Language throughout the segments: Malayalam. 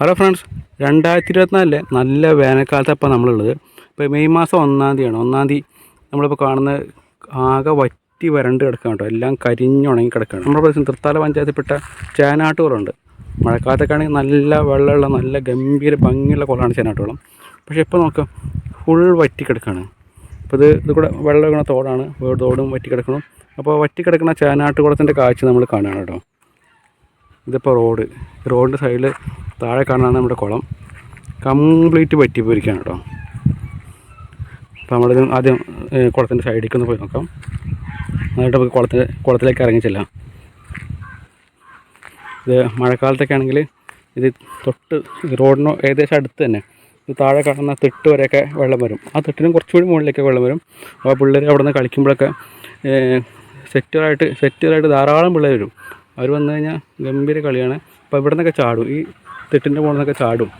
ഹലോ ഫ്രണ്ട്സ് രണ്ടായിരത്തി ഇരുപത്തിനാലിലെ നല്ല വേനൽക്കാലത്താണ് ഇപ്പോൾ നമ്മളുള്ളത്. ഇപ്പോൾ മെയ് മാസം ഒന്നാം തീയതിയാണ്. ഒന്നാം തീയതി നമ്മളിപ്പോൾ കാണുന്ന ആകെ വറ്റി വരണ്ട് കിടക്കാൻ കേട്ടോ. എല്ലാം കരിഞ്ഞുണങ്ങി കിടക്കുകയാണ് നമ്മുടെ പ്രദേശം തൃത്താല പഞ്ചായത്തിൽപ്പെട്ട ചേനാട്ടുകളുണ്ട്. മഴക്കാലത്തൊക്കെ ആണെങ്കിൽ നല്ല വെള്ളമുള്ള നല്ല ഗംഭീര ഭംഗിയുള്ള കുളമാണ് ചേനാട്ടുകുളം. പക്ഷേ ഇപ്പോൾ നോക്കാം ഫുൾ വറ്റി കിടക്കുകയാണ് അപ്പോൾ ഇത് ഇത് കൂടെ വെള്ളം ഇങ്ങനെ തോടാണ്. തോടും വറ്റി കിടക്കണം. അപ്പോൾ വറ്റി കിടക്കുന്ന ചേനാട്ടുകുളത്തിന്റെ കാഴ്ച നമ്മൾ കാണുകയാണ് കേട്ടോ. ഇതിപ്പോൾ റോഡ്. റോഡിന്റെ സൈഡിൽ താഴെ കാണാണ് നമ്മുടെ കുളം. കംപ്ലീറ്റ് വറ്റി പോയിരിക്കുകയാണ് കേട്ടോ. അപ്പോൾ നമ്മൾ ആദ്യം കുളത്തിന്റെ സൈഡിലേക്ക് ഒന്ന് പോയി നോക്കാം. എന്നിട്ട് നമുക്ക് കുളത്തിൽ കുളത്തിലേക്ക് ഇറങ്ങി ചെല്ലാം. ഇത് മഴക്കാലത്തൊക്കെ ആണെങ്കിൽ ഇത് തൊട്ട് റോഡിന് ഏകദേശം അടുത്ത് തന്നെ. ഇത് താഴെ കാണുന്ന തെട്ട് വരെയൊക്കെ വെള്ളം വരും. ആ തെട്ടിനും കുറച്ചുകൂടി മുകളിലേക്ക് വെള്ളം വരും. അപ്പോൾ പിള്ളേർ അവിടെ നിന്ന് കളിക്കുമ്പോഴൊക്കെ സെറ്റുകളായിട്ട് സെറ്റുകളായിട്ട് ധാരാളം പിള്ളേർ വരും. അവർ വന്നു കഴിഞ്ഞാൽ ഗംഭീര കളിയാണ്. അപ്പോൾ ഇവിടെ നിന്നൊക്കെ ചാടും. ഈ തിട്ടിന്റെ മുകളിൽ ചാടും.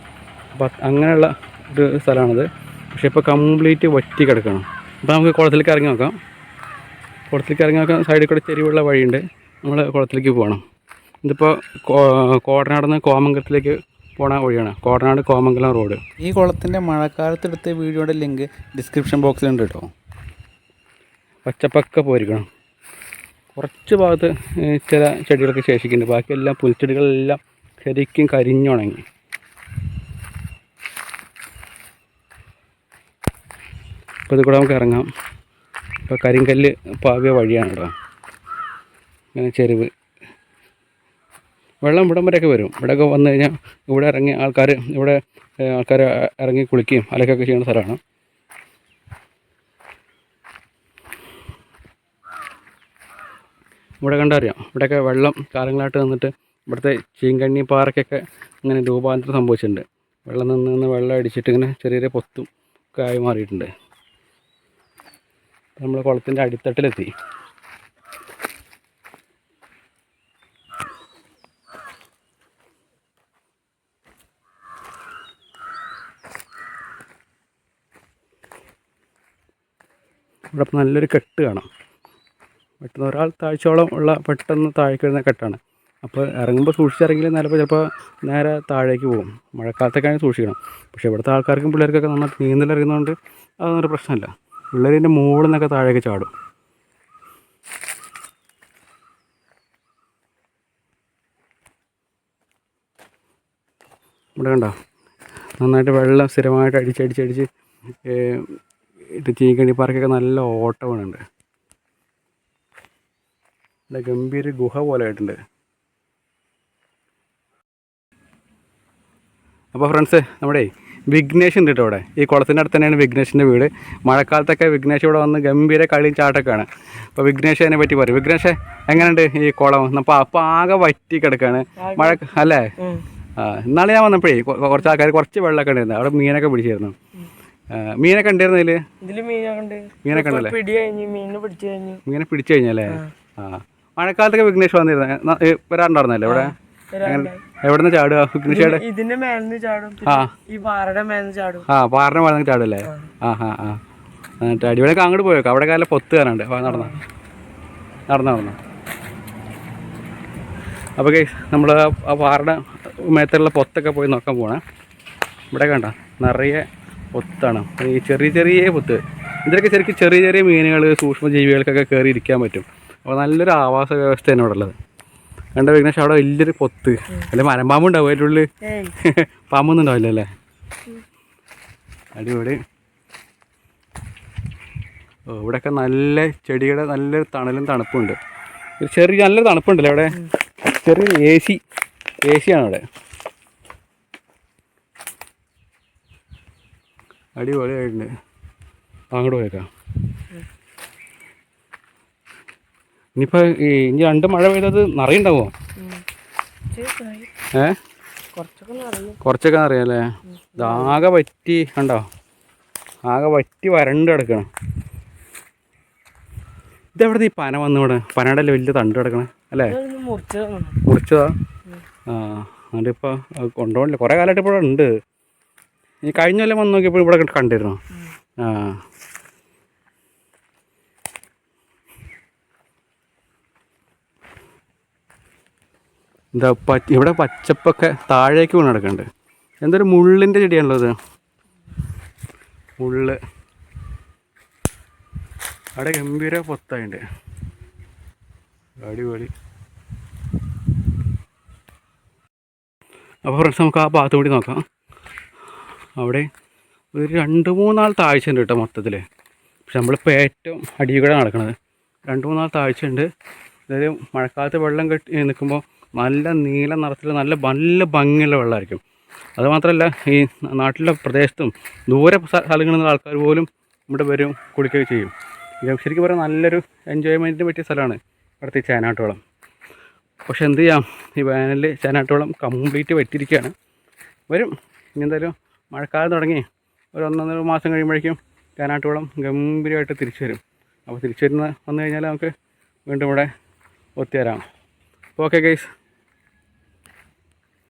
അപ്പോൾ അങ്ങനെയുള്ള ഒരു സ്ഥലമാണത്. പക്ഷേ ഇപ്പോൾ കംപ്ലീറ്റ് വറ്റി കിടക്കണം. അപ്പോൾ നമുക്ക് കുളത്തിലേക്ക് ഇറങ്ങി നോക്കാം. കുളത്തിലേക്ക് ഇറങ്ങി നോക്കാം. സൈഡിൽ കൂടെ ചെരിവുള്ള വഴിയുണ്ട്. നമ്മൾ കുളത്തിലേക്ക് പോകണം. ഇതിപ്പോൾ കോടനാട് നിന്ന് കോമംഗലത്തിലേക്ക് പോണ വഴിയാണ്. കോടനാട് കോമംഗലം റോഡ്. ഈ കുളത്തിന്റെ മഴക്കാലത്തെടുത്ത വീഡിയോയുടെ ലിങ്ക് ഡിസ്ക്രിപ്ഷൻ ബോക്സിലുണ്ട് കേട്ടോ. പച്ചപ്പൊക്കെ പോയിരിക്കണം. കുറച്ച് ഭാഗത്ത് ചില ചെടികളൊക്കെ ശേഷിക്കുന്നുണ്ട്. ബാക്കിയെല്ലാം പുൽച്ചെടികളെല്ലാം ശരിക്കും കരിഞ്ഞുണങ്ങി. അപ്പോൾ ഇത് കൂടെ നമുക്ക് ഇറങ്ങാം. ഇപ്പോൾ കരിങ്കല്ല് പാവിയ വഴിയാണ് കേട്ടോ. ഇങ്ങനെ ചെരുവ്. വെള്ളം ഇവിടം വരെയൊക്കെ വരും. ഇവിടെയൊക്കെ വന്നു കഴിഞ്ഞാൽ ഇവിടെ ഇറങ്ങി ആൾക്കാർ ഇവിടെ ആൾക്കാർ ഇറങ്ങി കുളിക്കുകയും അലക്കൊക്കെ ചെയ്യുന്ന സ്ഥലമാണ്. ഇവിടെ കണ്ടറിയാം. ഇവിടെയൊക്കെ വെള്ളം കാലങ്ങളായിട്ട് നിന്നിട്ട് ഇവിടുത്തെ ചീങ്കണ്ണി പാറയ്ക്കൊക്കെ ഇങ്ങനെ രൂപാന്തരം സംഭവിച്ചിട്ടുണ്ട്. വെള്ളം നിന്ന് നിന്ന് വെള്ളം അടിച്ചിട്ട് ഇങ്ങനെ ചെറിയ ചെറിയ പൊത്തും ഒക്കെ ആയി മാറിയിട്ടുണ്ട്. നമ്മൾ കുളത്തിന്റെ അടിത്തട്ടിലെത്തി. ഇവിടെ നല്ലൊരു കെട്ട് കാണാം. പെട്ടെന്ന് ഒരാൾ താഴ്ചയോളം ഉള്ള പെട്ടെന്ന് താഴേക്ക് വരുന്ന കെട്ടാണ്. അപ്പോൾ ഇറങ്ങുമ്പോൾ സൂക്ഷിച്ചിറങ്ങിയാൽ ചിലപ്പോൾ ചിലപ്പോൾ നേരെ താഴേക്ക് പോകും. മഴക്കാലത്തൊക്കെയാണ് സൂക്ഷിക്കണം. പക്ഷേ ഇവിടുത്തെ ആൾക്കാർക്കും പിള്ളേർക്കൊക്കെ നന്നായിട്ട് നീന്തൽ അറിയുന്നതുകൊണ്ട് അതൊന്നൊരു പ്രശ്നമില്ല. പിള്ളേരിന്റെ മുകളിൽ നിന്നൊക്കെ താഴേക്ക് ചാടും. ഇവിടെ കണ്ടോ? നന്നായിട്ട് വെള്ളം സ്ഥിരമായിട്ട് അടിച്ചടിച്ചടിച്ച് ഇട്ട് ചീങ്കണി പാർക്കൊക്കെ നല്ല ഓട്ടമാണ് ഇവിടെ ഗംഭീര ഗുഹ പോലെ ആയിട്ടുണ്ട്. അപ്പോൾ ഫ്രണ്ട്സ് നമ്മുടെ വിഘ്നേഷ് ഉണ്ട് കേട്ടോ ഇവിടെ. ഈ കുളത്തിന്റെ അടുത്ത് തന്നെയാണ് വിഘ്നേഷിന്റെ വീട്. മഴക്കാലത്തൊക്കെ വിഘ്നേഷ് ഇവിടെ വന്ന് ഗംഭീര കളിയും ചാട്ടൊക്കെയാണ്. അപ്പോൾ വിഘ്നേഷ് അതിനെ പറ്റി പറയും. വിഘ്നേഷ് എങ്ങനെയുണ്ട് ഈ കുളം? അപ്പോൾ അപ്പോൾ ആകെ വറ്റി കിടക്കുകയാണ് മഴ അല്ലേ? ആ ഇന്നാളെ ഞാൻ വന്നപ്പോഴേ കുറച്ച് ആൾക്കാർ കുറച്ച് വെള്ളമൊക്കെ ഉണ്ടായിരുന്നു. അവിടെ മീനൊക്കെ പിടിച്ചിരുന്നു മീനൊക്കെ ഉണ്ടായിരുന്നു ഇതിൽ? മീനൊക്കെ ഉണ്ടല്ലേ? മീനെ പിടിച്ചു കഴിഞ്ഞല്ലേ? ആ. മഴക്കാലത്തൊക്കെ വിഘ്നേഷ് വന്നിരുന്നു? വരാറുണ്ടായിരുന്നല്ലേ ഇവിടെ? എങ്ങനെ എവിടെ നിന്ന് ചാടുക കൃഷിയുടെ ഇതിന്റെ മേലിന്ന് ചാടും. ആ. ഈ പാറയുടെ മേലിന്ന് ചാടും. ആ പാറിന് വളർന്ന് ചാടല്ലേ ആ. ആ ആ എന്നിട്ട് അടിപൊളിയൊക്കെ അങ്ങോട്ട് പോയേക്കാം. അവിടെ കാലം പൊത്ത് അപ്പോൾ നടന്ന. നടന്ന നടന്ന. അപ്പോൾ കേസ് നമ്മൾ ആ പാറയുടെ മേത്തുള്ള പൊത്തൊക്കെ പോയി നോക്കാൻ പോണേ. ഇവിടെ കണ്ട നിറയെ പൊത്താണ്. ഈ ചെറിയ ചെറിയ പൊത്ത്. ഇതിലൊക്കെ ശരിക്കും ചെറിയ ചെറിയ മീനുകൾ സൂക്ഷ്മജീവികൾക്കൊക്കെ കയറി ഇരിക്കാൻ പറ്റും. അപ്പോൾ നല്ലൊരു ആവാസ വ്യവസ്ഥയാണ് ഇവിടെ ഉള്ളത്. കണ്ട വിഘ്നേഷ് അവിടെ വലിയൊരു പൊത്ത്. അല്ലെ മരമ്പാമ്പ് ഉണ്ടാവും അതിന്റെ ഉള്ളിൽ പാമ്പൊന്നും ഉണ്ടാവില്ല അല്ലേ? അടിപൊളി. ഓ ഇവിടെയൊക്കെ നല്ല ചെടിയുടെ നല്ലൊരു തണലും തണുപ്പുണ്ട്. ഒരു ചെറിയ നല്ല തണുപ്പുണ്ടല്ലേ അവിടെ? ചെറിയ എ സി എ സി ആണ് അവിടെ. അടിപൊളിയായിട്ടുണ്ട്. അങ്ങോട്ട് പോയേക്കാം. ഇനിയിപ്പോൾ ഇനി രണ്ട് മഴ പെയ്തത് നിറയുണ്ടാവോ. ഏ? കുറച്ചൊക്കെ നിറയല്ലേ ഇതാകെ വറ്റി കണ്ടോ? ആകെ വറ്റി വരണ്ട് കിടക്കണം. ഇതെവിടെ നീ പന വന്നു ഇവിടെ? പനയുടെ അല്ലേ വലിയ തണ്ട് കിടക്കണേ അല്ലേ. മുറിച്ചതാ? ആ എന്നിട്ട് ഇപ്പോൾ കൊണ്ടുപോകണില്ല കുറേ കാലമായിട്ട് ഇപ്പോഴുണ്ട് ഇവിടെ ഉണ്ട്. ഈ കഴിഞ്ഞ കൊല്ലം വന്ന് നോക്കിയപ്പോൾ ഇവിടെ കണ്ടിരുന്നു. ആ. എന്താ പച്ച ഇവിടെ പച്ചപ്പൊക്കെ താഴേക്ക് വീണ് കിടക്കുന്നുണ്ട് എന്തൊരു മുള്ളിന്റെ ഇത്? മുള്ള്. അവിടെ ഗംഭീര പൊത്തായുണ്ട്. അടിപൊളി. അപ്പോൾ ഫ്രണ്ട്സ് നമുക്ക് ആ ഭാഗത്ത് കൂടി നോക്കാം. അവിടെ ഒരു രണ്ട് മൂന്നാൾ താഴ്ച ഉണ്ട് കേട്ടോ മൊത്തത്തിൽ പക്ഷെ നമ്മളിപ്പോൾ ഏറ്റവും അടിയിൽ കൂടെ നടക്കുന്നത് രണ്ട് മൂന്നാൾ താഴ്ച ഉണ്ട് അതായത് മഴക്കാലത്ത് വെള്ളം കെട്ടി നിൽക്കുമ്പോൾ നല്ല നീല നിറത്തിൽ നല്ല നല്ല ഭംഗിയുള്ള വെള്ളമായിരിക്കും. അതുമാത്രമല്ല ഈ നാട്ടിലെ പ്രദേശത്തും ദൂരെ സ്ഥ- സ്ഥലങ്ങളിൽ നിന്നുള്ള ആൾക്കാർ പോലും ഇവിടെ വരും കുളിക്കുകയും ചെയ്യും. ഇത് ശരിക്കും പറയാൻ നല്ലൊരു എൻജോയ്മെന്റിന് പറ്റിയ സ്ഥലമാണ് ഇവിടുത്തെ ചേനാട്ടുവളം. പക്ഷെ എന്ത് ചെയ്യാം? ഈ വേനലിൽ ചേനാട്ടുവളം കംപ്ലീറ്റ് വെട്ടിയിരിക്കുകയാണ്. വരും. ഇനി എന്തായാലും മഴക്കാലം തുടങ്ങി. ഒരു ഒന്നൊന്നര മാസം കഴിയുമ്പോഴേക്കും ചേനാട്ടുവളം ഗംഭീരമായിട്ട് തിരിച്ചു വരും. അപ്പോൾ തിരിച്ചു വരുന്ന വന്നു കഴിഞ്ഞാൽ നമുക്ക് വീണ്ടും ഇവിടെ ഒത്തുതരാം ഓക്കെ ഗൈസ്